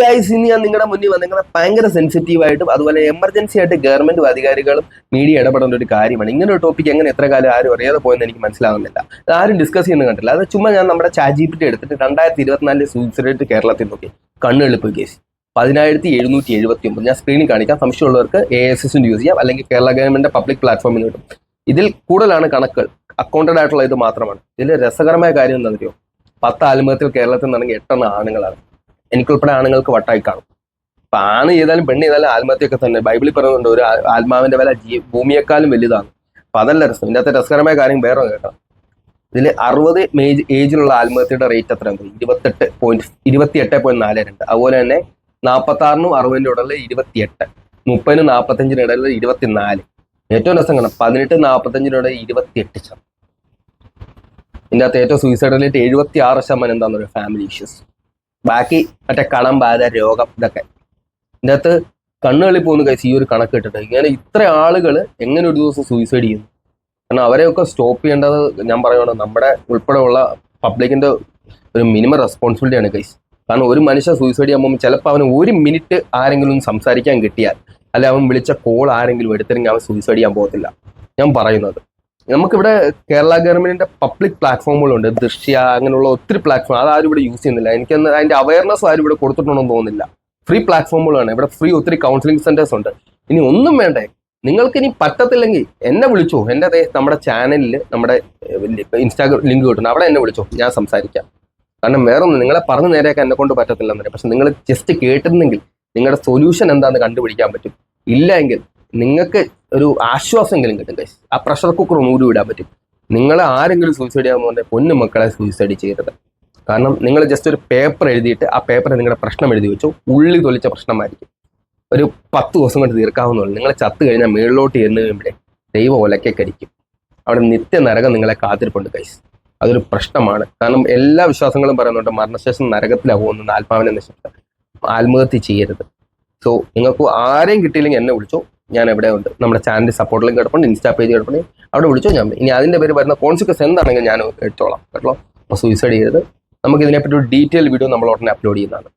Guys ഇനി ഞാൻ നിങ്ങളുടെ മുന്നിൽ വന്നിങ്ങനെ ഭയങ്കര സെൻസിറ്റീവ് ആയിട്ടും അതുപോലെ എമർജൻസി ആയിട്ട് ഗവൺമെന്റും അധികാരികളും മീഡിയ ഇടപെടേണ്ട ഒരു കാര്യമാണ്. ഇങ്ങനെ ഒരു ടോപ്പിക് എങ്ങനെ എത്ര കാലം ആരും അറിയാതെ പോയെന്ന് എനിക്ക് മനസ്സിലാവുന്നില്ല. ആരും ഡിസ്കസ് ചെയ്യുന്ന കണ്ടില്ല. അത് ചുമ്മാ ഞാൻ നമ്മുടെ ചാജിപിറ്റി എടുത്തിട്ട് രണ്ടായിരത്തി ഇരുപത്തിനാലിലെ സൂയിസൈഡ് കേരളത്തിൽ നോക്കി. കണ്ണെളുപ്പ് കേസ് പതിനായിരത്തി എഴുന്നൂറ്റി എഴുപത്തി ഒമ്പത് ഞാൻ സ്ക്രീനിൽ കാണിക്കാം. സംശയമുള്ളവർക്ക് എ എസ് എസ് യൂസ് ചെയ്യാം. അല്ലെങ്കിൽ കേരള ഗവൺമെന്റ് പബ്ലിക് പ്ലാറ്റ്ഫോമിൽ കിട്ടും. ഇതിൽ കൂടുതലാണ് കണക്കുകൾ. അക്കൗണ്ടഡ് ആയിട്ടുള്ള ഇത് മാത്രമാണ്. ഇതിൽ രസകരമായ കാര്യം എന്താ അറിയോ പത്ത് ആത്മഹത്യകൾ കേരളത്തിൽ നിന്നാണെങ്കിൽ എട്ടെണ്ണം ആണുങ്ങളാണ്. എനിക്കുൾപ്പെടെ ആണുങ്ങൾക്ക് വട്ടായി കാണും. അപ്പൊ ആണ് ചെയ്താലും പെണ്ണ് ചെയ്താലും ആത്മഹത്യയൊക്കെ തന്നെ. ബൈബിളിൽ പറയുന്നുണ്ട് ഒരു ആത്മാവിന്റെ വില ഭൂമിയെക്കാളും വലുതാണ്. അപ്പൊ അതല്ല രസം. ഇതിന്റെ അകത്ത് രസകരമായ കാര്യം വേറെ കേട്ടോ ഇതിൽ അറുപത് മേജ് ഏജിലുള്ള ആത്മഹത്യയുടെ റേറ്റ് എത്ര ഇരുപത്തെട്ട് പോയിന്റ് ഇരുപത്തിയെട്ട് പോയിന്റ് നാല് രണ്ട്. അതുപോലെ തന്നെ നാൽപ്പത്തി ആറിനും അറുപതിന്റെ ഇടയിൽ ഇരുപത്തിയെട്ട്. മുപ്പതിനും നാൽപ്പത്തഞ്ചിനും ഇടയിൽ ഇരുപത്തിനാല്. ഏറ്റവും രസം കാണാം. പതിനെട്ട് നാൽപ്പത്തഞ്ചിനും ഇടയിൽ ഇരുപത്തിയെട്ട് ശതമാനം. ഇതിന്റെ അകത്ത് ഏറ്റവും സൂയിസൈഡ് റേറ്റ് എഴുപത്തി ആറ് ശതമാനം എന്താണെന്ന് പറയുക ഫാമിലി ഇഷ്യൂസ് ബാക്കി മറ്റേ കണം ബാധ രോഗം ഇതൊക്കെ. ഇതിനകത്ത് അകത്ത് കണ്ണുകളി പോകുന്ന കഴിച്ച് ഈ ഒരു കണക്ക് ഇട്ടിട്ട് ഇങ്ങനെ ഇത്ര ആളുകൾ എങ്ങനെ ഒരു ദിവസം സൂയിസൈഡ് ചെയ്യുന്നു? കാരണം അവരെയൊക്കെ സ്റ്റോപ്പ് ചെയ്യേണ്ടത് ഞാൻ പറയുകയാണ് നമ്മുടെ ഉൾപ്പെടെയുള്ള പബ്ലിക്കിന്റെ ഒരു മിനിമം റെസ്പോൺസിബിലിറ്റിയാണ് കൈസ് കാരണം ഒരു മനുഷ്യൻ സൂയിസൈഡ് ചെയ്യുമ്പോൾ ചിലപ്പോൾ അവന് ഒരു മിനിറ്റ് ആരെങ്കിലും സംസാരിക്കാൻ കിട്ടിയാൽ അല്ലെ അവൻ വിളിച്ച കോൾ ആരെങ്കിലും എടുത്തില്ലെങ്കിൽ അവൻ സൂയിസൈഡ് ചെയ്യാൻ പോകത്തില്ല. ഞാൻ പറയുന്നത്. നമുക്കിവിടെ കേരള ഗവൺമെന്റിന്റെ പബ്ലിക് പ്ലാറ്റ്ഫോമുകളുണ്ട് ദൃശ്യ അങ്ങനെയുള്ള ഒത്തിരി പ്ലാറ്റ്ഫോം അത് ആരും ഇവിടെ യൂസ് ചെയ്യുന്നില്ല. എനിക്ക് അതിന്റെ അവയർനെസ് ആരും ഇവിടെ കൊടുത്തിട്ടുണ്ടെന്ന് തോന്നുന്നില്ല. ഫ്രീ പ്ലാറ്റ്ഫോമുകളാണ് ഇവിടെ ഫ്രീ ഒത്തിരി കൗൺസിലിംഗ് സെന്റേഴ്സ് ഉണ്ട്. ഇനി ഒന്നും വേണ്ടേ? നിങ്ങൾക്ക് ഇനി പറ്റത്തില്ലെങ്കിൽ എന്നെ വിളിച്ചോ. എന്റെ അതേ നമ്മുടെ ചാനലിൽ നമ്മുടെ ഇൻസ്റ്റാഗ്രാം ലിങ്ക് കിട്ടുന്നു അവിടെ എന്നെ വിളിച്ചോ. ഞാൻ സംസാരിക്കാം. കാരണം വേറെ ഒന്നും നിങ്ങളെ പറഞ്ഞു നേരെയൊക്കെ എന്നെ കൊണ്ട് പറ്റത്തില്ലെന്നറിയാം പക്ഷെ നിങ്ങൾ ജസ്റ്റ് കേട്ടിരുന്നെങ്കിൽ നിങ്ങളുടെ സൊല്യൂഷൻ എന്താണെന്ന് കണ്ടുപിടിക്കാൻ പറ്റും. ഇല്ല എങ്കിൽ നിങ്ങൾക്ക് ഒരു ആശ്വാസം എങ്കിലും കിട്ടും കൈസ് ആ പ്രഷർ കുക്കർ മൂടി വിടാൻ പറ്റും. നിങ്ങൾ ആരെങ്കിലും സൂയിസൈഡ് ചെയ്യാമെന്ന് പൊന്നു മക്കളെ സൂയിസൈഡ് ചെയ്യരുത്. കാരണം നിങ്ങൾ ജസ്റ്റ് ഒരു പേപ്പർ എഴുതിയിട്ട് ആ പേപ്പറിൽ നിങ്ങളുടെ പ്രശ്നം എഴുതി വെച്ചു ഉള്ളി തൊലിച്ച പ്രശ്നമായിരിക്കും. ഒരു പത്ത് ദിവസം കൊണ്ട് തീർക്കാവുന്നുള്ളൂ നിങ്ങൾ ചത്തു കഴിഞ്ഞാൽ മേളിലോട്ട് ചെന്ന് കഴിയുമ്പോഴേ ദൈവം ഒലക്കെ കടിക്കും അവിടെ നിത്യ നരകം നിങ്ങളെ കാത്തിരിപ്പുണ്ട് കൈസ് അതൊരു പ്രശ്നമാണ്. കാരണം എല്ലാ വിശ്വാസങ്ങളും പറയുന്നുണ്ട് മരണശേഷം നരകത്തിലാണ് പോകുന്നത് ആത്മാവിനെ നശിപ്പിച്ച ആത്മഹത്യ ചെയ്യരുത്. സോ നിങ്ങൾക്ക് ആരെയും കിട്ടിയില്ലെങ്കിൽ എന്നെ വിളിച്ചോ ഞാൻ എവിടെ ഉണ്ട്? നമ്മുടെ ചാനൽ സപ്പോർട്ടിലും കിടപ്പുണ്ട് ഇൻസ്റ്റാ പേജ് കിടപ്പുണ്ട്. അവിടെ വിളിച്ചോ ഞാൻ ഇനി അതിന്റെ പേര് വരുന്ന കോൺസിക്വൻസ് എന്താണെങ്കിലും ഞാൻ എടുത്തോളാം കേട്ടോ? അപ്പോൾ സൂയിസൈഡ് ചെയ്യരുത്. നമുക്ക് ഇതിനെപ്പറ്റി ഒരു ഡീറ്റെയിൽ വീഡിയോ നമ്മൾ ഉടനെ അപ്ലോഡ് ചെയ്യുന്നതാണ്.